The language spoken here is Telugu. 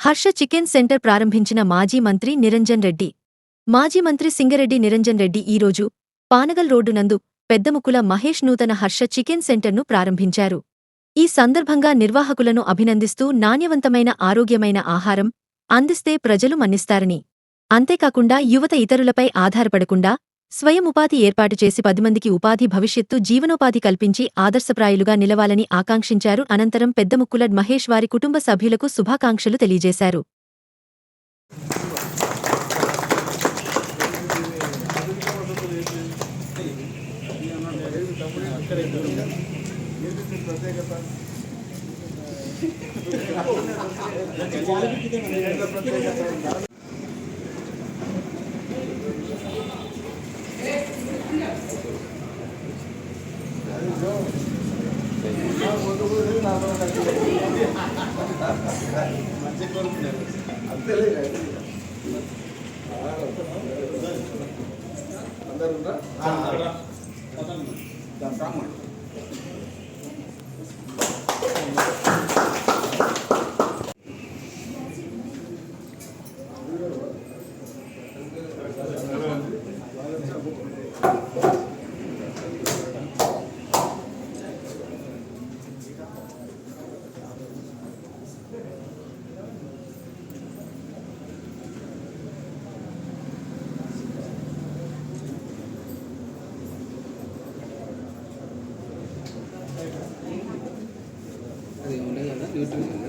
హర్ష చికెన్ సెంటర్ ప్రారంభించిన మాజీ మంత్రి నిరంజన్ రెడ్డి మాజీ మంత్రి సింగరెడ్డి నిరంజన్ రెడ్డి ఈరోజు పానగల్ రోడ్డు నందు పెద్దముకుల మహేష్ నూతన హర్ష చికెన్ సెంటర్ను ప్రారంభించారు. ఈ సందర్భంగా నిర్వాహకులను అభినందిస్తూ నాణ్యవంతమైన ఆరోగ్యమైన ఆహారం అందిస్తే ప్రజలు మన్నిస్తారని. అంతేకాకుండా యువత ఇతరులపై ఆధారపడకుండా స్వయం ఉపాధి ఏర్పాటు చేసి పదిమందికి ఉపాధి భవిష్యత్తు జీవనోపాధి కల్పించి ఆదర్శప్రాయులుగా నిలవాలని ఆకాంక్షించారు. అనంతరం పెద్దముక్కుల మహేష్ వారి కుటుంబ సభ్యులకు శుభాకాంక్షలు తెలియజేశారు. అది ఉండే కదా యూట్యూబ్ కదా సరే